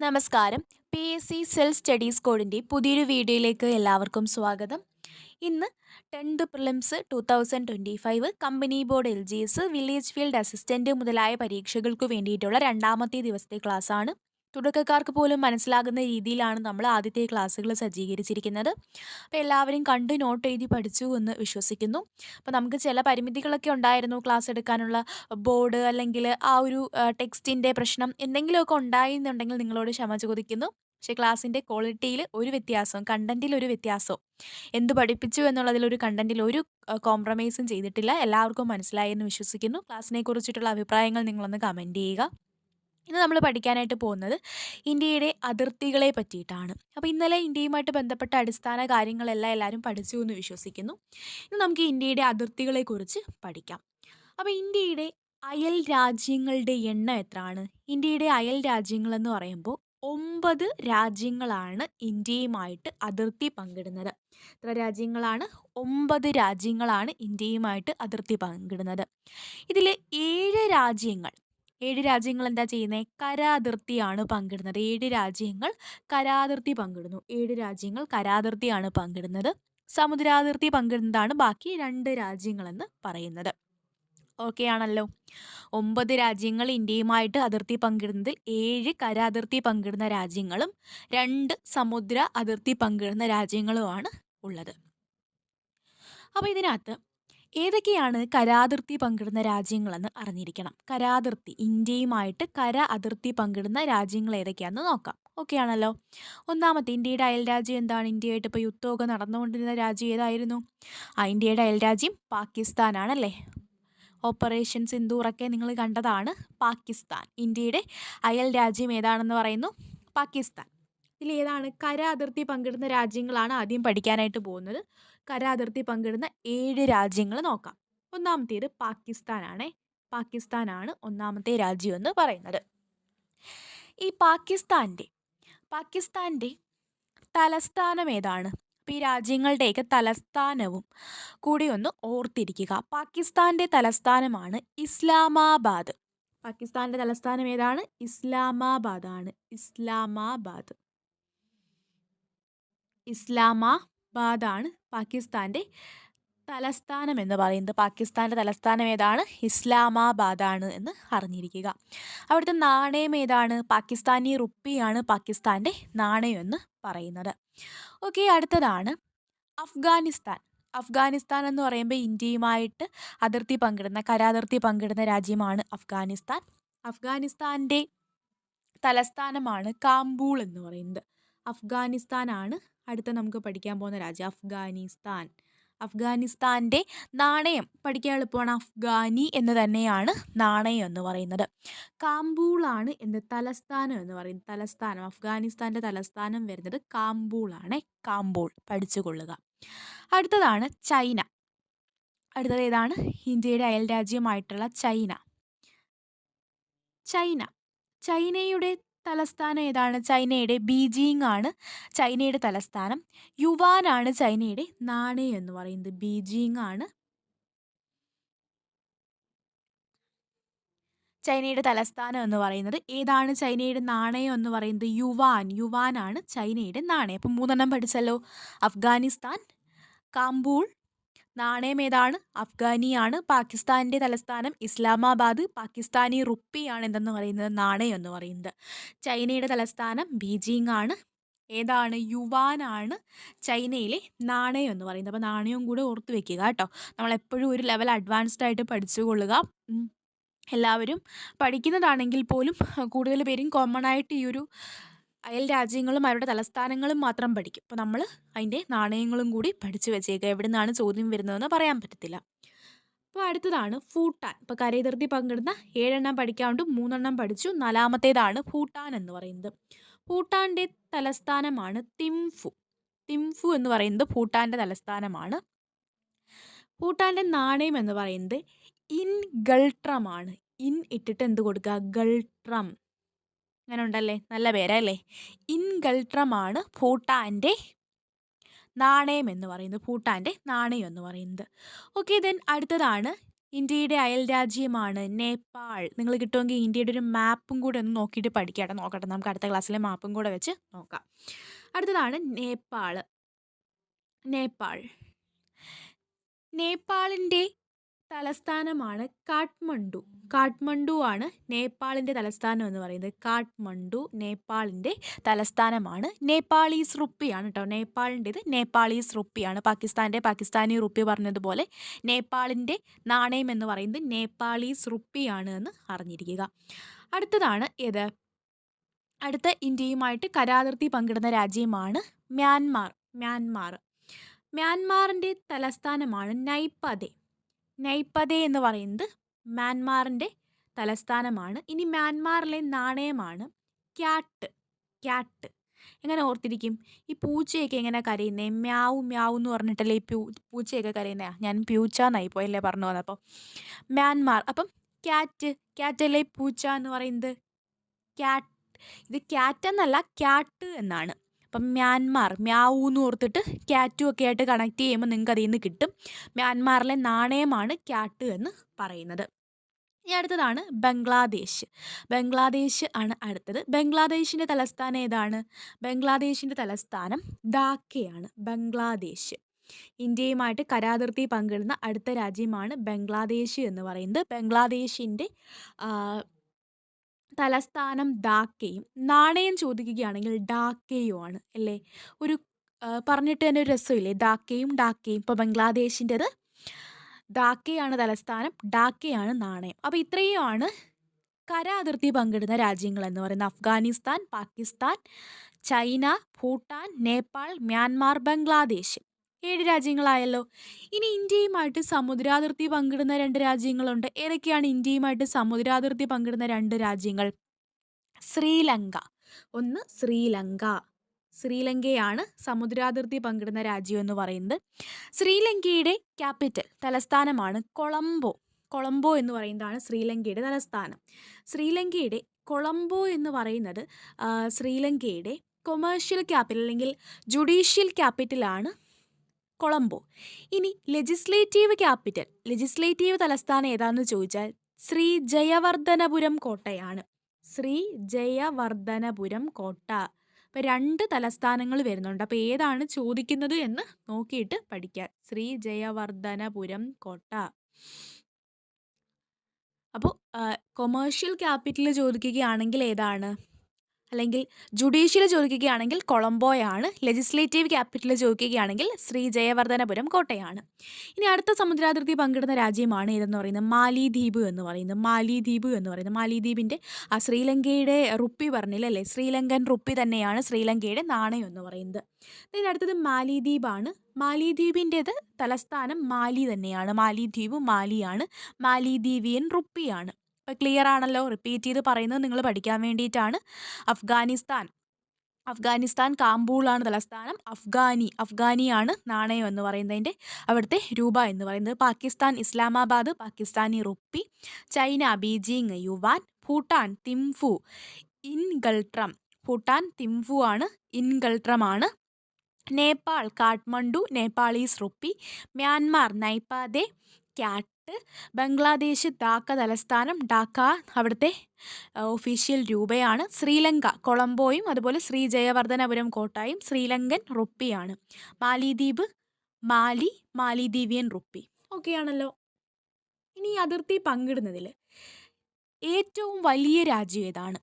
നമസ്കാരം. P S C cell studies കോഡിന്റെ പുതിയൊരു വീഡിയോയിലേക്ക് എല്ലാവർക്കും സ്വാഗതം. ഇന്ന് tenth prelims two thousand twenty five company board L G S village field assistant മുതലായ പരീക്ഷകൾക്ക് വേണ്ടിയിട്ടുള്ള രണ്ടാമത്തെ ദിവസത്തെ ക്ലാസ്സാണ് തുടക്കക്കാർക്ക് പോലും മനസ്സിലാകുന്ന രീതിയിലാണ് നമ്മൾ ആദ്യത്തെ ക്ലാസ്സുകൾ സജ്ജീകരിച്ചിരിക്കുന്നത്. അപ്പോൾ എല്ലാവരും കണ്ട് നോട്ട് എഴുതി പഠിച്ചു എന്ന് വിശ്വസിക്കുന്നു. അപ്പോൾ നമുക്ക് ചില പരിമിതികളൊക്കെ ഉണ്ടായിരുന്നു ക്ലാസ് എടുക്കാനുള്ള ബോർഡ് അല്ലെങ്കിൽ ആ ഒരു ടെക്സ്റ്റിന്റെ പ്രശ്നം എന്തെങ്കിലുമൊക്കെ ഉണ്ടായിരുന്നുണ്ടെങ്കിൽ നിങ്ങളോട് ക്ഷമ ചോദിക്കുന്നു. പക്ഷേ ക്ലാസ്സിന്റെ ക്വാളിറ്റിയിൽ ഒരു വ്യത്യാസവും കണ്ടന്റിൽ ഒരു വ്യത്യാസവും. എന്ത് പഠിപ്പിച്ചു എന്നുള്ളതിൽ ഒരു കണ്ടന്റിൽ ഒരു കോംപ്രമൈസും ചെയ്തിട്ടില്ല. എല്ലാവർക്കും മനസ്സിലായി എന്ന് വിശ്വസിക്കുന്നു. ക്ലാസ്സിനെ കുറിച്ചിട്ടുള്ള അഭിപ്രായങ്ങൾ നിങ്ങളൊന്ന് കമന്റ് ചെയ്യുക. ഇന്ന് നമ്മൾ പഠിക്കാനായിട്ട് പോകുന്നത് ഇന്ത്യയുടെ അതിർത്തികളെ പറ്റിയിട്ടാണ്. അപ്പോൾ ഇന്നലെ ഇന്ത്യയുമായിട്ട് ബന്ധപ്പെട്ട അടിസ്ഥാന കാര്യങ്ങളെല്ലാം എല്ലാവരും പഠിച്ചു എന്ന് വിശ്വസിക്കുന്നു. ഇന്ന് നമുക്ക് ഇന്ത്യയുടെ അതിർത്തികളെക്കുറിച്ച് പഠിക്കാം. അപ്പോൾ ഇന്ത്യയുടെ അയൽ രാജ്യങ്ങളുടെ എണ്ണം എത്രയാണ്? ഇന്ത്യയുടെ അയൽ രാജ്യങ്ങളെന്ന് പറയുമ്പോൾ ഒമ്പത് രാജ്യങ്ങളാണ് ഇന്ത്യയുമായിട്ട് അതിർത്തി പങ്കിടുന്നത്. എത്ര രാജ്യങ്ങളാണ്? ഒമ്പത് രാജ്യങ്ങളാണ് ഇന്ത്യയുമായിട്ട് അതിർത്തി പങ്കിടുന്നത്. ഇതിൽ ഏഴ് രാജ്യങ്ങൾ ഏഴ് രാജ്യങ്ങൾ എന്താ ചെയ്യുന്നത് കരാതിർത്തിയാണ് പങ്കിടുന്നത്. ഏഴ് രാജ്യങ്ങൾ കരാതിർത്തി പങ്കിടുന്നു. ഏഴ് രാജ്യങ്ങൾ കരാതിർത്തിയാണ് പങ്കിടുന്നത്. സമുദ്രാതിർത്തി പങ്കിടുന്നതാണ് ബാക്കി രണ്ട് രാജ്യങ്ങളെന്ന് പറയുന്നത്. ഓക്കെ ആണല്ലോ. ഒമ്പത് രാജ്യങ്ങൾ ഇന്ത്യയുമായിട്ട് അതിർത്തി പങ്കിടുന്നതിൽ ഏഴ് കരാതിർത്തി പങ്കിടുന്ന രാജ്യങ്ങളും രണ്ട് സമുദ്ര അതിർത്തി പങ്കിടുന്ന രാജ്യങ്ങളുമാണ് ഉള്ളത്. അപ്പോൾ ഇതിനകത്ത് ഏതൊക്കെയാണ് കരാതിർത്തി പങ്കിടുന്ന രാജ്യങ്ങളെന്ന് അറിഞ്ഞിരിക്കണം. കരാതിർത്തി ഇന്ത്യയുമായിട്ട് കര അതിർത്തി പങ്കിടുന്ന രാജ്യങ്ങൾ ഏതൊക്കെയാണെന്ന് നോക്കാം. ഓക്കെ ആണല്ലോ. ഒന്നാമത്തെ ഇന്ത്യയുടെ അയൽരാജ്യം എന്താണ്? ഇന്ത്യയായിട്ട് ഇപ്പോൾ യുദ്ധമൊക്കെ നടന്നുകൊണ്ടിരുന്ന രാജ്യം ഏതായിരുന്നു? ആ ഇന്ത്യയുടെ അയൽരാജ്യം പാകിസ്ഥാനാണല്ലേ? ഓപ്പറേഷൻ സിന്ദൂറൊക്കെ നിങ്ങൾ കണ്ടതാണ്. പാകിസ്ഥാൻ. ഇന്ത്യയുടെ അയൽ രാജ്യം ഏതാണെന്ന് പറയുന്നു? പാകിസ്ഥാൻ. ഇതിൽ ഏതാണ് കര അതിർത്തി പങ്കിടുന്ന രാജ്യങ്ങളാണ് ആദ്യം പഠിക്കാനായിട്ട് പോകുന്നത്. കര അതിർത്തി പങ്കിടുന്ന ഏഴ് രാജ്യങ്ങൾ നോക്കാം. ഒന്നാമത്തേത് പാകിസ്ഥാനാണ്. പാകിസ്ഥാനാണ് ഒന്നാമത്തെ രാജ്യം എന്ന് പറയുന്നത്. ഈ പാകിസ്ഥാന്റെ പാകിസ്ഥാന്റെ തലസ്ഥാനം ഏതാണ്? അപ്പോൾ ഈ രാജ്യങ്ങളുടെയൊക്കെ തലസ്ഥാനവും കൂടി ഒന്ന് ഓർത്തിരിക്കുക. പാകിസ്ഥാന്റെ തലസ്ഥാനമാണ് ഇസ്ലാമാബാദ്. പാകിസ്ഥാന്റെ തലസ്ഥാനം ഏതാണ്? ഇസ്ലാമാബാദാണ്. ഇസ്ലാമാബാദ്. ഇസ്ലാമാബാദാണ് പാകിസ്ഥാന്റെ തലസ്ഥാനം എന്ന് പറയുന്നത്. പാകിസ്ഥാന്റെ തലസ്ഥാനം ഏതാണ്? ഇസ്ലാമാബാദാണ് എന്ന് അറിഞ്ഞിരിക്കുക. അവിടുത്തെ നാണയം ഏതാണ്? പാകിസ്ഥാനി റുപ്പിയാണ് പാകിസ്ഥാന്റെ നാണയം എന്ന് പറയുന്നത്. ഓക്കെ അടുത്തതാണ്. അഫ്ഗാനിസ്ഥാൻ. അഫ്ഗാനിസ്ഥാൻ എന്ന് പറയുമ്പോൾ ഇന്ത്യയുമായിട്ട് അതിർത്തി പങ്കിടുന്ന കരാതിർത്തി പങ്കിടുന്ന രാജ്യമാണ് അഫ്ഗാനിസ്ഥാൻ. അഫ്ഗാനിസ്ഥാന്റെ തലസ്ഥാനമാണ് കാംബൂൾ എന്ന് പറയുന്നത്. അഫ്ഗാനിസ്ഥാനാണ്. അടുത്ത നമുക്ക് പഠിക്കാൻ പോകുന്ന രാജ്യം അഫ്ഗാനിസ്ഥാൻ. അഫ്ഗാനിസ്ഥാന്റെ നാണയം പഠിക്കാൻ എളുപ്പമാണ്. അഫ്ഗാനി എന്ന് തന്നെയാണ് നാണയം എന്ന് പറയുന്നത്. കാംബൂളാണ് എന്ത് തലസ്ഥാനം എന്ന് പറയുന്നത്. തലസ്ഥാനം അഫ്ഗാനിസ്ഥാന്റെ തലസ്ഥാനം വരുന്നത് കാംബൂളാണ് കാംബൂൾ പഠിച്ചു കൊള്ളുക അടുത്തതാണ് ചൈന. അടുത്തത് ഏതാണ്? ഇന്ത്യയുടെ അയൽ രാജ്യമായിട്ടുള്ള ചൈന. ചൈന. ചൈനയുടെ തലസ്ഥാനം ഏതാണ്? ചൈനയുടെ ബീജിംഗ് ആണ് ചൈനയുടെ തലസ്ഥാനം. യുവാൻ ആണ് ചൈനയുടെ നാണയം എന്ന് പറയുന്നത്. ബീജിംഗ് ആണ്. ചൈനയുടെ തലസ്ഥാനം എന്ന് പറയുന്നത് ഏതാണ്? ചൈനയുടെ നാണയം എന്ന് പറയുന്നത് യുവാൻ. യുവാനാണ് ചൈനയുടെ നാണയം അപ്പം മൂന്നെണ്ണം പഠിച്ചല്ലോ. അഫ്ഗാനിസ്ഥാൻ കാംബൂൾ നാണയം ഏതാണ്? അഫ്ഗാനിയാണ് പാകിസ്ഥാന്റെ തലസ്ഥാനം ഇസ്ലാമാബാദ്. പാകിസ്ഥാനി റുപ്പിയാണ് എന്തെന്ന് പറയുന്നത്? നാണയം എന്ന് പറയുന്നത്. ചൈനയുടെ തലസ്ഥാനം ബീജിംഗ് ആണ്. ഏതാണ്? യുവാനാണ് ചൈനയിലെ നാണയം എന്ന് പറയുന്നത്. അപ്പോൾ നാണയവും കൂടെ ഓർത്ത് വെക്കുക കേട്ടോ. നമ്മളെപ്പോഴും ഒരു ലെവൽ അഡ്വാൻസ്ഡ് ആയിട്ട് പഠിച്ചു കൊള്ളുക എല്ലാവരും പഠിക്കുന്നതാണെങ്കിൽ പോലും കൂടുതൽ പേരും കോമൺ ആയിട്ട് ഈ ഒരു അയൽ രാജ്യങ്ങളും അവരുടെ തലസ്ഥാനങ്ങളും മാത്രം പഠിക്കും. അപ്പോൾ നമ്മൾ അതിന്റെ നാണയങ്ങളും കൂടി പഠിച്ചു വെച്ചേക്കുക എവിടെ നിന്നാണ് ചോദ്യം വരുന്നതെന്ന് പറയാൻ പറ്റത്തില്ല. അപ്പോൾ അടുത്തതാണ് ഭൂട്ടാൻ. ഇപ്പോൾ കരയതിർത്തി പങ്കിടുന്ന ഏഴെണ്ണം പഠിക്കാണ്ട് മൂന്നെണ്ണം പഠിച്ചു. നാലാമത്തേതാണ് ഭൂട്ടാൻ എന്ന് പറയുന്നത്. ഭൂട്ടാന്റെ തലസ്ഥാനമാണ് തിംഫു. തിംഫു എന്ന് പറയുന്നത് ഭൂട്ടാന്റെ തലസ്ഥാനമാണ്. ഭൂട്ടാന്റെ നാണയം എന്ന് പറയുന്നത് ഇൻ ഗൾട്രമാണ് ഇൻ ഇട്ടിട്ട് എന്ത് കൊടുക്കുക ഗൾട്രം. അങ്ങനെ ഉണ്ടല്ലേ നല്ല പേരല്ലേ? ഇൻഗൾട്രമാണ് ഭൂട്ടാന്റെ നാണയം എന്ന് പറയുന്നത്. ഭൂട്ടാന്റെ നാണയം എന്ന് പറയുന്നത്. ഓക്കെ ദെൻ അടുത്തതാണ്. ഇന്ത്യയുടെ അയൽ രാജ്യമാണ് നേപ്പാൾ. നിങ്ങൾ കിട്ടുമെങ്കിൽ ഇന്ത്യയുടെ ഒരു മാപ്പും കൂടെ ഒന്ന് നോക്കിയിട്ട് പഠിക്കട്ടെ നോക്കട്ടെ നമുക്ക് അടുത്ത ക്ലാസ്സിലെ മാപ്പും കൂടെ വെച്ച് നോക്കാം. അടുത്തതാണ് നേപ്പാൾ നേപ്പാൾ. നേപ്പാളിന്റെ തലസ്ഥാനമാണ് കാഠ്മണ്ഡു. കാഠ്മണ്ഡു ആണ് നേപ്പാളിന്റെ തലസ്ഥാനം എന്ന് പറയുന്നത്. കാഠ്മണ്ഡു നേപ്പാളിന്റെ തലസ്ഥാനമാണ്. നേപ്പാളീസ് റുപ്പിയാണ് കേട്ടോ. നേപ്പാളിന്റെത് നേപ്പാളീസ് റുപ്പിയാണ്. പാകിസ്ഥാന്റെ പാകിസ്ഥാനി റുപ്പി പറഞ്ഞതുപോലെ നേപ്പാളിന്റെ നാണയം എന്ന് പറയുന്നത് നേപ്പാളീസ് റുപ്പിയാണ് എന്ന് അറിഞ്ഞിരിക്കുക. അടുത്തതാണ് ഏത്? അടുത്ത ഇന്ത്യയുമായിട്ട് കരാതിർത്തി പങ്കിടുന്ന രാജ്യമാണ് മ്യാൻമാർ. മ്യാൻമാർ. മ്യാൻമാറിന്റെ തലസ്ഥാനമാണ് നൈപ്പതെ നൈപ്പതെ എന്ന് പറയുന്നത് മ്യാൻമാറിന്റെ തലസ്ഥാനമാണ്. ഇനി മ്യാൻമാറിലെ നാണയമാണ് ക്യാട്ട്. ക്യാട്ട്. എങ്ങനെ ഓർത്തിരിക്കും? ഈ പൂച്ചയൊക്കെ എങ്ങനെ കരയുന്നത് മ്യാവ് മ്യാവ് എന്ന് പറഞ്ഞിട്ടല്ലേ ഈ പ്യൂ പൂച്ചയൊക്കെ കരയുന്നത് ഞാൻ പ്യൂച്ച എന്നായി പോയല്ലേ പറഞ്ഞു വന്നപ്പോൾ മ്യാൻമാർ അപ്പം ക്യാറ്റ് ക്യാറ്റല്ലേ പൂച്ച എന്ന് പറയുന്നത്? ക്യാറ്റ് ഇത് ക്യാറ്റ് എന്നല്ല ക്യാട്ട് എന്നാണ്. അപ്പം മ്യാൻമാർ മ്യാവൂ എന്ന് ഓർത്തിട്ട് ക്യാറ്റും ഒക്കെ ആയിട്ട് കണക്ട് ചെയ്യുമ്പോൾ നിങ്ങൾക്ക് അതിൽ നിന്ന് കിട്ടും. മ്യാൻമാറിലെ നാണയമാണ് ക്യാറ്റ് എന്ന് പറയുന്നത്. ഇനി അടുത്തതാണ് ബംഗ്ലാദേശ്. ബംഗ്ലാദേശ് ആണ് അടുത്തത്. ബംഗ്ലാദേശിന്റെ തലസ്ഥാനം ഏതാണ്? ബംഗ്ലാദേശിന്റെ തലസ്ഥാനം ധാക്കയാണ് ബംഗ്ലാദേശ്. ഇന്ത്യയുമായിട്ട് കരാതിർത്തി പങ്കിടുന്ന അടുത്ത രാജ്യമാണ് ബംഗ്ലാദേശ് എന്ന് പറയുന്നത്. ബംഗ്ലാദേശിന്റെ തലസ്ഥാനം ധാക്കയും നാണയം ചോദിക്കുകയാണെങ്കിൽ ഡാക്കയും ആണ് അല്ലേ? ഒരു പറഞ്ഞിട്ട് തന്നെ ഒരു രസമില്ലേ? ധാക്കയും ഡാക്കയും. ഇപ്പോൾ ബംഗ്ലാദേശിന്റെത് ഡാക്കയാണ് തലസ്ഥാനം ഡാക്കയാണ് നാണയം. അപ്പോൾ ഇത്രയുമാണ് കര അതിർത്തി പങ്കിടുന്ന രാജ്യങ്ങൾ എന്ന് പറയുന്നത്. Afghanistan Pakistan China Bhutan Nepal Myanmar Bangladesh. ഏഴ് രാജ്യങ്ങളായല്ലോ. ഇനി ഇന്ത്യയുമായിട്ട് സമുദ്രാതിർത്തി പങ്കിടുന്ന രണ്ട് രാജ്യങ്ങളുണ്ട്. ഏതൊക്കെയാണ് ഇന്ത്യയുമായിട്ട് സമുദ്രാതിർത്തി പങ്കിടുന്ന രണ്ട് രാജ്യങ്ങൾ? ശ്രീലങ്ക. ഒന്ന് ശ്രീലങ്ക. ശ്രീലങ്കയാണ് സമുദ്രാതിർത്തി പങ്കിടുന്ന രാജ്യം എന്ന് പറയുന്നത്. ശ്രീലങ്കയുടെ ക്യാപിറ്റൽ തലസ്ഥാനമാണ് കൊളംബോ. കൊളംബോ എന്ന് പറയുന്നതാണ് ശ്രീലങ്കയുടെ തലസ്ഥാനം. ശ്രീലങ്കയുടെ കൊളംബോ എന്ന് പറയുന്നത് ശ്രീലങ്കയുടെ കൊമേഴ്ഷ്യൽ ക്യാപിറ്റൽ അല്ലെങ്കിൽ ജുഡീഷ്യൽ ക്യാപിറ്റലാണ് കൊളംബോ. ഇനി ലെജിസ്ലേറ്റീവ് ക്യാപിറ്റൽ ലെജിസ്ലേറ്റീവ് തലസ്ഥാനം ഏതാണെന്ന് ചോദിച്ചാൽ ശ്രീ ജയവർദ്ധനപുരം കോട്ടയാണ്. ശ്രീ ജയവർദ്ധനപുരം കോട്ട. അപ്പോൾ രണ്ട് തലസ്ഥാനങ്ങൾ വരുന്നുണ്ട്. അപ്പോൾ ഏതാണ് ചോദിക്കുന്നത് എന്ന് നോക്കിയിട്ട് പഠിക്കാം. ശ്രീ ജയവർദ്ധനപുരം കോട്ട. അപ്പോൾ കൊമേഴ്ഷ്യൽ ക്യാപിറ്റൽ ചോദിക്കുകയാണെങ്കിൽ ഏതാണ്? അല്ലെങ്കിൽ ജുഡീഷ്യൽ ചോദിക്കുകയാണെങ്കിൽ കൊളംബോയാണ് ലെജിസ്ലേറ്റീവ് ക്യാപിറ്റൽ ചോദിക്കുകയാണെങ്കിൽ ശ്രീ ജയവർദ്ധനപുരം കോട്ടയാണ്. ഇനി അടുത്ത സമുദ്രാതിർത്തി പങ്കിടുന്ന രാജ്യമാണ് ഇതെന്ന് പറയുന്നത്? മാലിദ്വീപ് എന്ന് പറയുന്നത്. മാലിദ്വീപ് എന്ന് പറയുന്നത്. മാലിദ്വീപിന്റെ ആ ശ്രീലങ്കയുടെ റുപ്പി പറഞ്ഞില്ലല്ലേ ശ്രീലങ്കൻ റുപ്പി തന്നെയാണ് ശ്രീലങ്കയുടെ നാണയം എന്ന് പറയുന്നത്. ഇതിന് അടുത്തത് മാലിദ്വീപാണ്. മാലിദ്വീപിന്റേത് തലസ്ഥാനം മാലി തന്നെയാണ്. മാലിദ്വീപ് മാലിയാണ്. മാലിദ്വീപിയൻ റുപ്പിയാണ്. ക്ലിയർ ആണല്ലോ റിപ്പീറ്റ് ചെയ്ത് പറയുന്നത് നിങ്ങൾ പഠിക്കാൻ വേണ്ടിയിട്ടാണ്. അഫ്ഗാനിസ്ഥാൻ. അഫ്ഗാനിസ്ഥാൻ കാമ്പൂളാണ് തലസ്ഥാനം അഫ്ഗാനി അഫ്ഗാനിയാണ് നാണയം എന്ന് പറയുന്നതിന്റെ അവിടുത്തെ രൂപ എന്ന് പറയുന്നത്. Pakistan Islamabad Pakistani rupee China Beijing yuan Bhutan Thimphu ngultrum. Bhutan Thimphu ആണ് ഇൻഗൾട്രമാണ്. Nepal Kathmandu Nepalese rupee Myanmar Naypyidaw kyat Bangladesh Dhaka തലസ്ഥാനം ഡാക്ക അവിടുത്തെ ഒഫീഷ്യൽ രൂപയാണ്. ശ്രീലങ്ക കൊളംബോയും അതുപോലെ ശ്രീ ജയവർദ്ധനപുരം കോട്ടായും ശ്രീലങ്കൻ റുപ്പിയാണ്. മാലിദ്വീപ് മാലി മാലിദ്വീപിയൻ റുപ്പി. ഓക്കെയാണല്ലോ ഇനി അതിർത്തി പങ്കിടുന്നതിൽ ഏറ്റവും വലിയ രാജ്യം ഏതാണ്?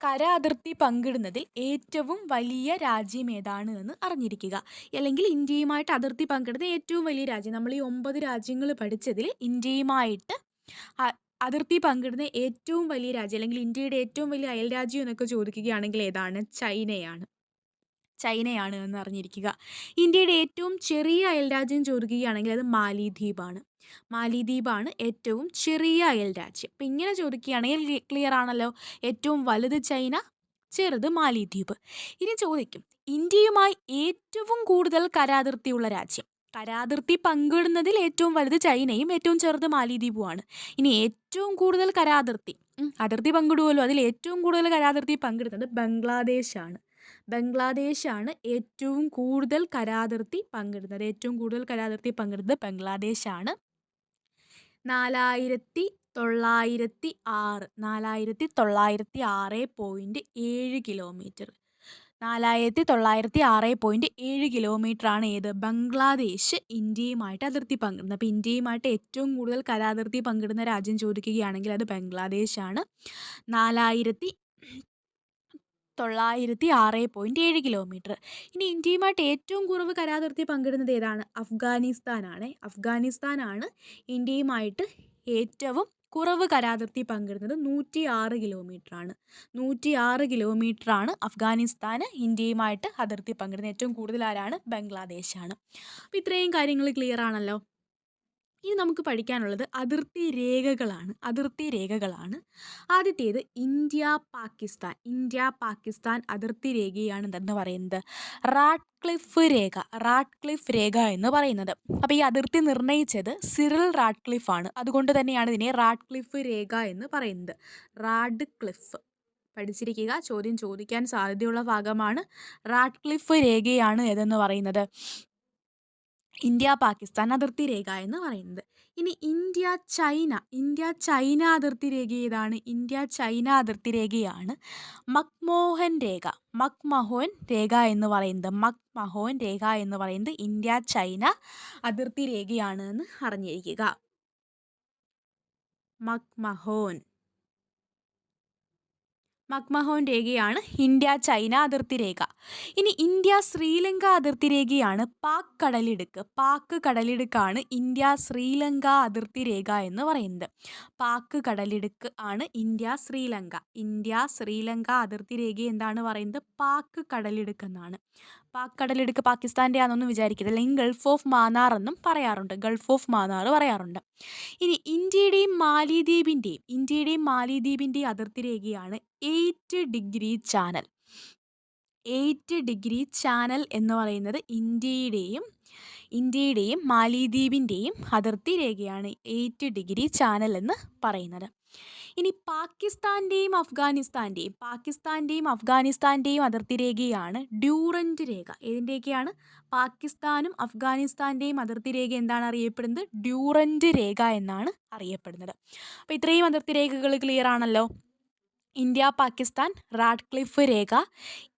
കര അതിർത്തി പങ്കിടുന്നതിൽ ഏറ്റവും വലിയ രാജ്യം ഏതാണ് എന്ന് അറിഞ്ഞിരിക്കുക. അല്ലെങ്കിൽ ഇന്ത്യയുമായിട്ട് അതിർത്തി പങ്കിടുന്ന ഏറ്റവും വലിയ രാജ്യം. നമ്മൾ ഈ ഒമ്പത് രാജ്യങ്ങൾ പഠിച്ചതിൽ ഇന്ത്യയുമായിട്ട് അതിർത്തി പങ്കിടുന്ന ഏറ്റവും വലിയ രാജ്യം അല്ലെങ്കിൽ ഇന്ത്യയുടെ ഏറ്റവും വലിയ അയൽ രാജ്യം എന്നൊക്കെ ചോദിക്കുകയാണെങ്കിൽ ഏതാണ്? ചൈനയാണ്. ചൈനയാണ് എന്ന് അറിഞ്ഞിരിക്കുക. ഇന്ത്യയുടെ ഏറ്റവും ചെറിയ അയൽരാജ്യം ചോദിക്കുകയാണെങ്കിൽ അത് മാലിദ്വീപാണ്. മാലിദ്വീപാണ് ഏറ്റവും ചെറിയ അയൽരാജ്യം. അപ്പം ഇങ്ങനെ ചോദിക്കുകയാണെങ്കിൽ ക്ലിയർ ആണല്ലോ? ഏറ്റവും വലുത് ചൈന ചെറുത് മാലിദ്വീപ്. ഇനി ചോദിക്കും ഇന്ത്യയുമായി ഏറ്റവും കൂടുതൽ കരാതിർത്തിയുള്ള രാജ്യം. കരാതിർത്തി പങ്കിടുന്നതിൽ ഏറ്റവും വലുത് ചൈനയും ഏറ്റവും ചെറുത് മാലിദ്വീപുമാണ്. ഇനി ഏറ്റവും കൂടുതൽ കരാതിർത്തി അതിർത്തി പങ്കിടുമല്ലോ അതിൽ ഏറ്റവും കൂടുതൽ കരാതിർത്തി പങ്കിടുന്നത് ബംഗ്ലാദേശാണ്. ബംഗ്ലാദേശാണ് ഏറ്റവും കൂടുതൽ കരാതിർത്തി പങ്കിടുന്നത്. ഏറ്റവും കൂടുതൽ കരാതിർത്തി പങ്കിടുന്നത് ബംഗ്ലാദേശാണ്. നാലായിരത്തി തൊള്ളായിരത്തി ആറ് നാലായിരത്തി തൊള്ളായിരത്തി ആറ് പോയിന്റ് ഏഴ് കിലോമീറ്റർ നാലായിരത്തി തൊള്ളായിരത്തി ആറ് പോയിന്റ് ഏഴ് കിലോമീറ്ററാണ് ഏത്? ബംഗ്ലാദേശ് ഇന്ത്യയുമായിട്ട് അതിർത്തി പങ്കിടുന്നത്. അപ്പോൾ ഇന്ത്യയുമായിട്ട് ഏറ്റവും കൂടുതൽ കരാതിർത്തി പങ്കിടുന്ന രാജ്യം ചോദിക്കുകയാണെങ്കിൽ അത് ബംഗ്ലാദേശാണ്. നാലായിരത്തി തൊള്ളായിരത്തി ആറ് പോയിന്റ് ഏഴ് കിലോമീറ്റർ. ഇനി ഇന്ത്യയുമായിട്ട് ഏറ്റവും കുറവ് കരാതിർത്തി പങ്കിടുന്നത് ഏതാണ്? അഫ്ഗാനിസ്ഥാനാണ്. അഫ്ഗാനിസ്ഥാനാണ് ഇന്ത്യയുമായിട്ട് ഏറ്റവും കുറവ് കരാതിർത്തി പങ്കിടുന്നത്. നൂറ്റി ആറ് കിലോമീറ്ററാണ്. നൂറ്റി ആറ് കിലോമീറ്ററാണ് അഫ്ഗാനിസ്ഥാന് ഇന്ത്യയുമായിട്ട് അതിർത്തി പങ്കിടുന്നത്. ഏറ്റവും കൂടുതൽ ആരാണ്? ബംഗ്ലാദേശാണ്. അപ്പോൾ ഇത്രയും കാര്യങ്ങൾ ക്ലിയർ ആണല്ലോ? ഇനി നമുക്ക് പഠിക്കാനുള്ളത് അതിർത്തി രേഖകളാണ്. അതിർത്തി രേഖകളാണ്. ആദ്യത്തേത് ഇന്ത്യ പാകിസ്ഥാൻ. ഇന്ത്യ പാകിസ്ഥാൻ അതിർത്തി രേഖയാണ് എന്തെന്ന് പറയുന്നത്? റാഡ്ക്ലിഫ് രേഖ. റാഡ്ക്ലിഫ് രേഖ എന്ന് പറയുന്നത്. അപ്പോൾ ഈ അതിർത്തി നിർണയിച്ചത് സിറിൽ റാഡ്ക്ലിഫ് ആണ്. അതുകൊണ്ട് തന്നെയാണ് ഇതിനെ റാഡ്ക്ലിഫ് രേഖ എന്ന് പറയുന്നത്. റാഡ് ക്ലിഫ് പഠിച്ചിരിക്കുക. ചോദ്യം ചോദിക്കാൻ സാധ്യതയുള്ള ഭാഗമാണ് റാഡ്ക്ലിഫ് രേഖയാണ് ഏതെന്ന് പറയുന്നത്? ഇന്ത്യ പാകിസ്ഥാൻ അതിർത്തി രേഖ എന്ന് പറയുന്നത്. ഇനി ഇന്ത്യ ചൈന. ഇന്ത്യ ചൈന അതിർത്തി രേഖ ഏതാണ്? ഇന്ത്യ ചൈന അതിർത്തി രേഖയാണ് മക്മോഹൻ രേഖ. മക്മഹോൻ രേഖ എന്ന് പറയുന്നത് മക്മഹോൻ രേഖ എന്ന് പറയുന്നത് ഇന്ത്യ ചൈന അതിർത്തി രേഖയാണ് എന്ന് അറിഞ്ഞിരിക്കുക. മക്മഹോൻ മക്മഹോൻ രേഖയാണ് ഇന്ത്യ ചൈന അതിർത്തി രേഖ. ഇനി ഇന്ത്യ ശ്രീലങ്ക അതിർത്തി രേഖയാണ് പാക് കടലിടുക്ക്. പാക് കടലിടുക്കാണ് ഇന്ത്യ ശ്രീലങ്ക അതിർത്തി രേഖ എന്ന് പറയുന്നത്. പാക് കടലിടുക്ക് ആണ് ഇന്ത്യ ശ്രീലങ്ക. ഇന്ത്യ ശ്രീലങ്ക അതിർത്തി രേഖ എന്താണ് പറയുന്നത്? പാക് കടലിടുക്ക് എന്നാണ്. പാക് കടലിടുക്ക് പാകിസ്ഥാന്റെ ആണെന്നൊന്നും വിചാരിക്കരുത്. അല്ലെങ്കിൽ ഗൾഫ് ഓഫ് മാനാർ എന്നും പറയാറുണ്ട്. ഗൾഫ് ഓഫ് മാനാർ പറയാറുണ്ട്. ഇനി ഇന്ത്യയുടെയും മാലിദ്വീപിന്റെയും ഇന്ത്യയുടെയും മാലിദ്വീപിന്റെയും അതിർത്തി രേഖയാണ് eight degree channel eight degree channel എന്ന് പറയുന്നത് ഇന്ത്യയുടെയും ഇന്ത്യയുടെയും മാലിദ്വീപിന്റെയും അതിർത്തി രേഖയാണ് എയ്റ്റ് ഡിഗ്രി ചാനൽ എന്ന് പറയുന്നത്. ഇനി പാകിസ്ഥാന്റെയും അഫ്ഗാനിസ്ഥാന്റെയും പാകിസ്ഥാന്റെയും അഫ്ഗാനിസ്ഥാന്റെയും അതിർത്തി രേഖയാണ് ഡ്യൂറന്റ് രേഖ. ഏതിന്റെയൊക്കെയാണ് പാകിസ്ഥാനും അഫ്ഗാനിസ്ഥാന്റെയും അതിർത്തി രേഖ എന്താണ് അറിയപ്പെടുന്നത്? ഡ്യൂറന്റ് രേഖ എന്നാണ് അറിയപ്പെടുന്നത്. അപ്പോൾ ഇത്രയും അതിർത്തി രേഖകൾ ക്ലിയർ ആണല്ലോ? ഇന്ത്യ പാകിസ്ഥാൻ റാഡ്ക്ലിഫ് രേഖ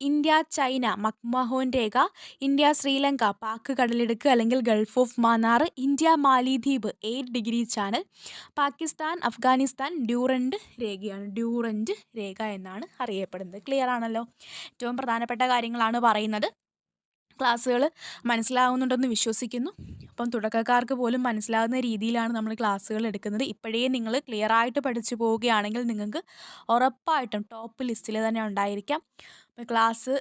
ഇന്ത്യ ചൈന മക്മഹോൻ രേഖ ഇന്ത്യ ശ്രീലങ്ക പാക് കടലിടുക്ക് അല്ലെങ്കിൽ ഗൾഫ് ഓഫ് മാന്നാർ ഇന്ത്യ മാലിദ്വീപ് eight degree channel Pakistan Afghanistan Durand രേഖയാണ് ഡ്യൂറൻഡ് രേഖ എന്നാണ് അറിയപ്പെടുന്നത്. ക്ലിയർ ആണല്ലോ? ഏറ്റവും പ്രധാനപ്പെട്ട കാര്യങ്ങളാണ് പറയുന്നത്. ക്ലാസ്സുകൾ മനസ്സിലാവുന്നുണ്ടെന്ന് വിശ്വസിക്കുന്നു. അപ്പം തുടക്കക്കാർക്ക് പോലും മനസ്സിലാകുന്ന രീതിയിലാണ് നമ്മൾ ക്ലാസ്സുകൾ എടുക്കുന്നത്. ഇപ്പോഴേ നിങ്ങൾ ക്ലിയർ ആയിട്ട് പഠിച്ചു പോവുകയാണെങ്കിൽ നിങ്ങൾക്ക് ഉറപ്പായിട്ടും ടോപ്പ് ലിസ്റ്റിൽ തന്നെ ഉണ്ടായിരിക്കാം. അപ്പോൾ ക്ലാസ്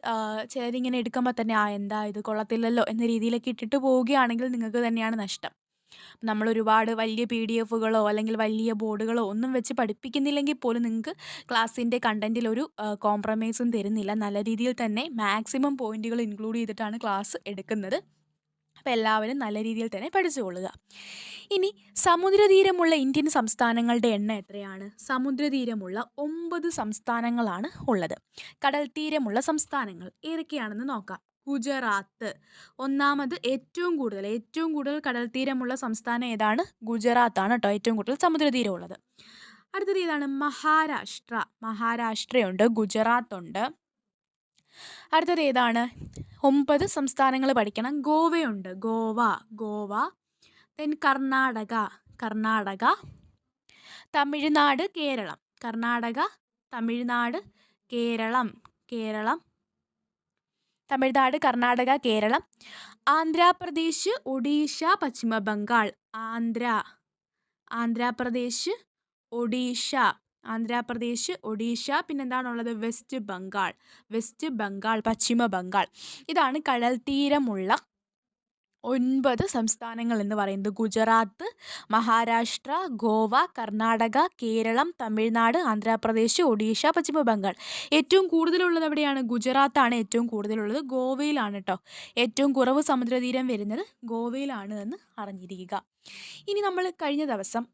ചിലരിങ്ങനെ എടുക്കുമ്പോൾ തന്നെ ആ എന്താ ഇത് കൊള്ളത്തില്ലല്ലോ എന്ന രീതിയിലൊക്കെ ഇട്ടിട്ട് പോവുകയാണെങ്കിൽ നിങ്ങൾക്ക് തന്നെയാണ് നഷ്ടം. നമ്മൾ ഒരുപാട് വലിയ പി ഡി എഫുകളോ അല്ലെങ്കിൽ വലിയ ബോർഡുകളോ ഒന്നും വെച്ച് പഠിപ്പിക്കുന്നില്ലെങ്കിൽ പോലും നിങ്ങൾക്ക് ക്ലാസ്സിന്റെ കണ്ടന്റിൽ ഒരു കോംപ്രമൈസും തരുന്നില്ല. നല്ല രീതിയിൽ തന്നെ മാക്സിമം പോയിന്റുകൾ ഇൻക്ലൂഡ് ചെയ്തിട്ടാണ് ക്ലാസ് എടുക്കുന്നത്. അപ്പോൾ എല്ലാവരും നല്ല രീതിയിൽ തന്നെ പഠിച്ചുകൊള്ളുക. ഇനി സമുദ്രതീരമുള്ള ഇന്ത്യൻ സംസ്ഥാനങ്ങളുടെ എണ്ണം എത്രയാണ്? സമുദ്രതീരമുള്ള ഒമ്പത് സംസ്ഥാനങ്ങളാണ് ഉള്ളത്. കടൽ തീരമുള്ള സംസ്ഥാനങ്ങൾ ഏതൊക്കെയാണെന്ന് നോക്കാം. ഗുജറാത്ത്. ഒന്നാമത് ഏറ്റവും കൂടുതൽ ഏറ്റവും കൂടുതൽ കടൽ തീരമുള്ള സംസ്ഥാനം ഏതാണ്? ഗുജറാത്താണ് കേട്ടോ ഏറ്റവും കൂടുതൽ സമുദ്രതീരമുള്ളത്. അടുത്തത് ഏതാണ്? മഹാരാഷ്ട്ര. മഹാരാഷ്ട്രയുണ്ട് ഗുജറാത്തുണ്ട്. അടുത്തത് ഏതാണ്? ഒമ്പത് സംസ്ഥാനങ്ങൾ പഠിക്കണം. ഗോവയുണ്ട്. ഗോവ ഗോവ ദെൻ കർണാടക കർണാടക തമിഴ്നാട് കേരളം. കർണാടക തമിഴ്നാട് കേരളം കേരളം തമിഴ്നാട് കർണാടക കേരളം ആന്ധ്രാപ്രദേശ് ഒഡീഷ പശ്ചിമ ബംഗാൾ ആന്ധ്ര ആന്ധ്രാപ്രദേശ് ഒഡീഷ. ആന്ധ്രാപ്രദേശ് ഒഡീഷ പിന്നെന്താണുള്ളത്? വെസ്റ്റ് ബംഗാൾ. വെസ്റ്റ് ബംഗാൾ പശ്ചിമ ബംഗാൾ ഇതാണ് കടൽ തീരമുള്ള ഒൻപത് സംസ്ഥാനങ്ങൾ എന്ന് പറയുന്നത് ഗുജറാത്ത് മഹാരാഷ്ട്ര ഗോവ കർണാടക കേരളം തമിഴ്നാട് ആന്ധ്രാപ്രദേശ് ഒഡീഷ പശ്ചിമ ബംഗാൾ. ഏറ്റവും കൂടുതലുള്ളത് എവിടെയാണ്? ഗുജറാത്താണ് ഏറ്റവും കൂടുതലുള്ളത്. ഗോവയിലാണ് കേട്ടോ ഏറ്റവും കുറവ് സമുദ്രതീരം വരുന്നത് ഗോവയിലാണ് എന്ന് അറിഞ്ഞിരിക്കുക. ഇനി നമ്മൾ കഴിഞ്ഞ ദിവസം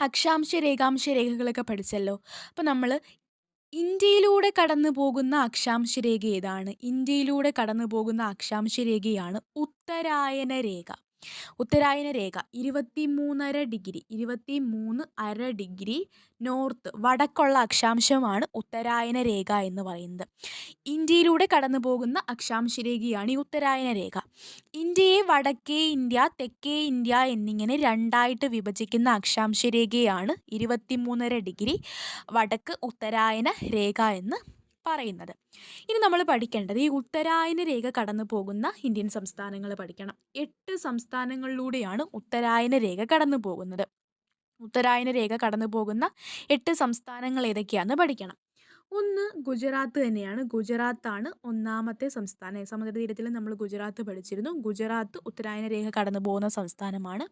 അക്ഷാംശ രേഖാംശ രേഖകളൊക്കെ പഠിച്ചല്ലോ. അപ്പോൾ നമ്മൾ ഇന്ത്യയിലൂടെ കടന്നു പോകുന്ന അക്ഷാംശ രേഖ ഏതാണ്? ഇന്ത്യയിലൂടെ കടന്നു പോകുന്ന അക്ഷാംശ രേഖയാണ് ഉത്തരായന രേഖ. ഉത്തരായന രേഖ ഇരുപത്തി മൂന്നര ഡിഗ്രി ഇരുപത്തി മൂന്ന് അര ഡിഗ്രി നോർത്ത് വടക്കുള്ള അക്ഷാംശമാണ് ഉത്തരായന രേഖ എന്ന് പറയുന്നത്. ഇന്ത്യയിലൂടെ കടന്നു പോകുന്ന അക്ഷാംശ രേഖയാണ് ഈ ഉത്തരായന രേഖ. ഇന്ത്യയെ വടക്കേ ഇന്ത്യ തെക്കേ ഇന്ത്യ എന്നിങ്ങനെ രണ്ടായിട്ട് വിഭജിക്കുന്ന അക്ഷാംശ രേഖയാണ് ഇരുപത്തി മൂന്നര ഡിഗ്രി വടക്ക് ഉത്തരായന രേഖ എന്ന് പറയുന്നത്. ഇനി നമ്മൾ പഠിക്കേണ്ടത് ഈ ഉത്തരായന രേഖ കടന്നു പോകുന്ന ഇന്ത്യൻ സംസ്ഥാനങ്ങൾ പഠിക്കണം. എട്ട് സംസ്ഥാനങ്ങളിലൂടെയാണ് ഉത്തരായന രേഖ കടന്നു പോകുന്നത് ഉത്തരായന രേഖ കടന്നു പോകുന്ന എട്ട് സംസ്ഥാനങ്ങൾ ഏതൊക്കെയാണെന്ന് പഠിക്കണം. ഒന്ന് ഗുജറാത്ത് തന്നെയാണ്. ഗുജറാത്താണ് ഒന്നാമത്തെ സംസ്ഥാനം. സമുദ്രതീരത്തിൽ നമ്മൾ ഗുജറാത്ത് പഠിച്ചിരുന്നു. ഗുജറാത്ത് ഉത്തരായന രേഖ കടന്നു പോകുന്ന സംസ്ഥാനമാണ്.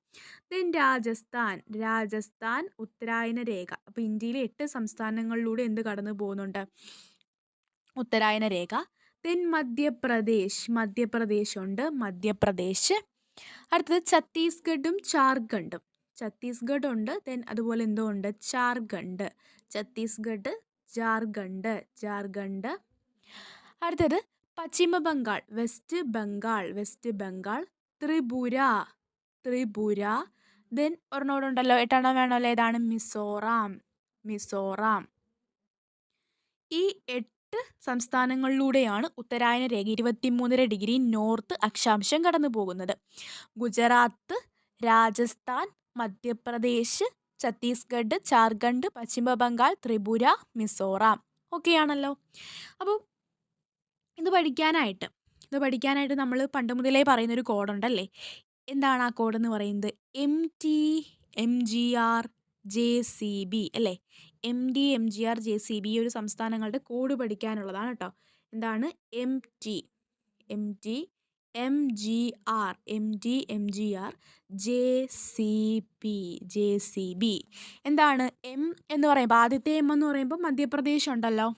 ദെൻ രാജസ്ഥാൻ. രാജസ്ഥാൻ ഉത്തരായന രേഖ. അപ്പോൾ ഇന്ത്യയിലെ എട്ട് സംസ്ഥാനങ്ങളിലൂടെ എന്ത് കടന്നു പോകുന്നുണ്ട് ഉത്തരായന രേഖ തെൻ മധ്യപ്രദേശ് മധ്യപ്രദേശ് ഉണ്ട് മധ്യപ്രദേശ്. അടുത്തത് ഛത്തീസ്ഗഡും ജാർഖണ്ഡും ഛത്തീസ്ഗഡ് ഉണ്ട് തെൻ അതുപോലെ എന്തോ ഉണ്ട് ജാർഖണ്ഡ് ഛത്തീസ്ഗഡ് ജാർഖണ്ഡ് ജാർഖണ്ഡ് അടുത്തത് Paschim Bengal west Bengal west Bengal. Tripura Tripura. Then ഒരെണ്ണോടുണ്ടല്ലോ എട്ടെണ്ണം വേണമല്ലോ ഏതാണ്? മിസോറാം മിസോറാം. ഈ എട്ട് സംസ്ഥാനങ്ങളിലൂടെയാണ് ഉത്തരായന രേഖ ഇരുപത്തിമൂന്നര ഡിഗ്രി നോർത്ത് അക്ഷാംശം കടന്നു പോകുന്നത്. ഗുജറാത്ത് രാജസ്ഥാൻ മധ്യപ്രദേശ് ഛത്തീസ്ഗഡ് ജാർഖണ്ഡ് പശ്ചിമ ബംഗാൾ ത്രിപുര മിസോറാം ഒക്കെയാണല്ലോ. അപ്പോൾ ഇത് പഠിക്കാനായിട്ട് ഇത് പഠിക്കാനായിട്ട് നമ്മൾ പണ്ട് മുതലേ പറയുന്നൊരു കോഡുണ്ടല്ലേ? എന്താണ് ആ കോഡ് എന്ന് പറയുന്നത്? M T M G R J C B അല്ലേ? M D M G R J C B ഈ ഒരു സംസ്ഥാനങ്ങളുടെ കോഡ് പഠിക്കാനുള്ളതാണ് കേട്ടോ എന്താണ്? M T M T M G R M T M G R J C P J C B എന്താണ്? M എന്ന് പറയുമ്പോൾ ആദ്യത്തെ എം എന്ന് പറയുമ്പോൾ മധ്യപ്രദേശ് ഉണ്ടല്ലോ.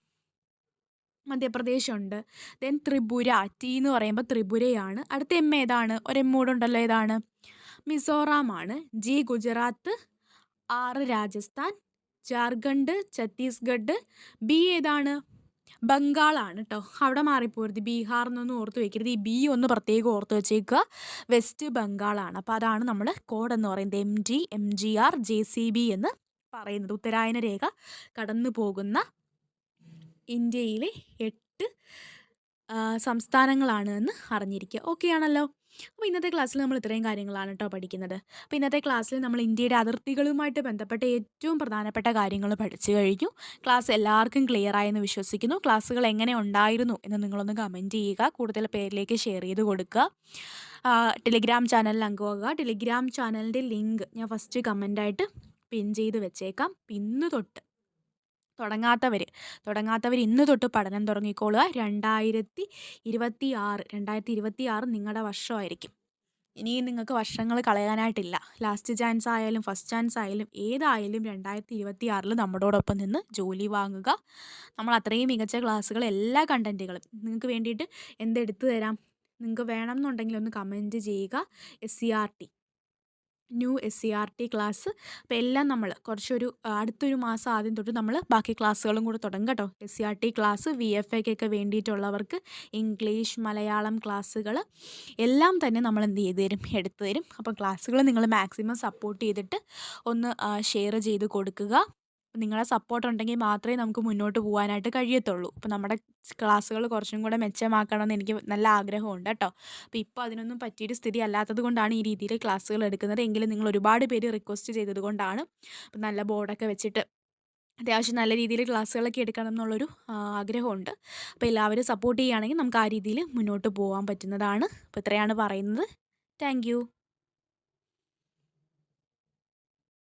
മധ്യപ്രദേശ് ഉണ്ട്. ദെൻ ത്രിപുര ടി എന്ന് പറയുമ്പോൾ ത്രിപുരയാണ്. അടുത്ത എം ഏതാണ്? ഒരു എം ഉണ്ടല്ലോ ഏതാണ്? മിസോറാം ആണ് ജി ഗുജറാത്ത് ആറ് രാജസ്ഥാൻ ജാർഖണ്ഡ് ഛത്തീസ്ഗഡ് ബി ഏതാണ്? ബംഗാളാണ് കേട്ടോ അവിടെ മാറിപ്പോരുത്. ബീഹാർ എന്നൊന്നും ഓർത്ത് വെക്കരുത്. ഈ ബി ഒന്ന് പ്രത്യേകം ഓർത്ത് വെച്ചേക്കുക. വെസ്റ്റ് ബംഗാളാണ്. അപ്പോൾ അതാണ് നമ്മൾ കോഡ് എന്ന് പറയുന്നത്. M G M G R J C B എന്ന് പറയുന്നത്. ഉത്തരായന രേഖ കടന്നു പോകുന്ന ഇന്ത്യയിലെ എട്ട് സംസ്ഥാനങ്ങളാണ് എന്ന് അറിഞ്ഞിരിക്കുക. ഓക്കെ ആണല്ലോ? അപ്പോൾ ഇന്നത്തെ ക്ലാസ്സിൽ നമ്മൾ ഇത്രയും കാര്യങ്ങളാണ് കേട്ടോ പഠിക്കുന്നത്. അപ്പോൾ ഇന്നത്തെ ക്ലാസ്സിൽ നമ്മൾ ഇന്ത്യയുടെ അതിർത്തികളുമായിട്ട് ബന്ധപ്പെട്ട ഏറ്റവും പ്രധാനപ്പെട്ട കാര്യങ്ങൾ പഠിച്ചു കഴിഞ്ഞു. ക്ലാസ് എല്ലാവർക്കും ക്ലിയർ ആയെന്ന് വിശ്വസിക്കുന്നു. ക്ലാസ്സുകൾ എങ്ങനെ ഉണ്ടായിരുന്നു എന്ന് നിങ്ങളൊന്ന് കമന്റ് ചെയ്യുക. കൂടുതൽ പേരിലേക്ക് ഷെയർ ചെയ്ത് കൊടുക്കുക. ടെലിഗ്രാം ചാനലിൽ അംഗമാകുക ടെലിഗ്രാം ചാനലിന്റെ ലിങ്ക് ഞാൻ ഫസ്റ്റ് കമന്റായിട്ട് പിൻ ചെയ്ത് വെച്ചേക്കാം. പിന്ന് തൊട്ട് തുടങ്ങാത്തവർ തുടങ്ങാത്തവർ ഇന്ന് തൊട്ട് പഠനം തുടങ്ങിക്കോളുക. രണ്ടായിരത്തി ഇരുപത്തി ആറ് രണ്ടായിരത്തി ഇരുപത്തി ആറ് നിങ്ങളുടെ വർഷമായിരിക്കും. ഇനിയും നിങ്ങൾക്ക് വർഷങ്ങൾ കളയാനായിട്ടില്ല. ലാസ്റ്റ് ചാൻസ് ആയാലും ഫസ്റ്റ് ചാൻസ് ആയാലും ഏതായാലും രണ്ടായിരത്തി ഇരുപത്തി ആറിൽ നമ്മളോടൊപ്പം നിന്ന് ജോലി വാങ്ങുക. നമ്മൾ അത്രയും മികച്ച ക്ലാസ്സുകൾ എല്ലാ കണ്ടന്റുകളും നിങ്ങൾക്ക് വേണ്ടിയിട്ട് എന്തെടുത്തു തരാം? നിങ്ങൾക്ക് വേണം എന്നുണ്ടെങ്കിൽ ഒന്ന് കമന്റ് ചെയ്യുക. S C R T new S C R T class. അപ്പോൾ എല്ലാം നമ്മൾ കുറച്ചൊരു അടുത്തൊരു മാസം ആദ്യം തൊട്ട് നമ്മൾ ബാക്കി ക്ലാസ്സുകളും കൂടെ തുടങ്ങും കേട്ടോ. S C R T class V F എക്കൊക്കെ വേണ്ടിയിട്ടുള്ളവർക്ക് ഇംഗ്ലീഷ് മലയാളം ക്ലാസ്സുകൾ എല്ലാം തന്നെ നമ്മൾ എന്ത് ചെയ്ത് തരും? എടുത്തു തരും. അപ്പോൾ ക്ലാസ്സുകൾ നിങ്ങൾ മാക്സിമം സപ്പോർട്ട് ചെയ്തിട്ട് ഒന്ന് ഷെയർ ചെയ്ത് കൊടുക്കുക. നിങ്ങളെ സപ്പോർട്ട് ഉണ്ടെങ്കിൽ മാത്രമേ നമുക്ക് മുന്നോട്ട് പോകാനായിട്ട് കഴിയത്തുള്ളൂ. അപ്പോൾ നമ്മുടെ ക്ലാസ്സുകൾ കുറച്ചും കൂടെ മെച്ചമാക്കണമെന്ന് എനിക്ക് നല്ല ആഗ്രഹമുണ്ട് കേട്ടോ. അപ്പോൾ ഇപ്പോൾ അതിനൊന്നും പറ്റിയൊരു സ്ഥിതി അല്ലാത്തത് കൊണ്ടാണ് ഈ രീതിയിൽ ക്ലാസ്സുകൾ എടുക്കുന്നത്. എങ്കിലും നിങ്ങൾ ഒരുപാട് പേര് റിക്വസ്റ്റ് ചെയ്തത് കൊണ്ടാണ്. നല്ല ബോർഡൊക്കെ വെച്ചിട്ട് അത്യാവശ്യം നല്ല രീതിയിൽ ക്ലാസ്സുകളൊക്കെ എടുക്കണം എന്നുള്ളൊരു ആഗ്രഹമുണ്ട്. അപ്പോൾ എല്ലാവരും സപ്പോർട്ട് ചെയ്യുകയാണെങ്കിൽ നമുക്ക് ആ രീതിയിൽ മുന്നോട്ട് പോകാൻ പറ്റുന്നതാണ്. അപ്പോൾ ഇത്രയാണ് പറയുന്നത്. താങ്ക്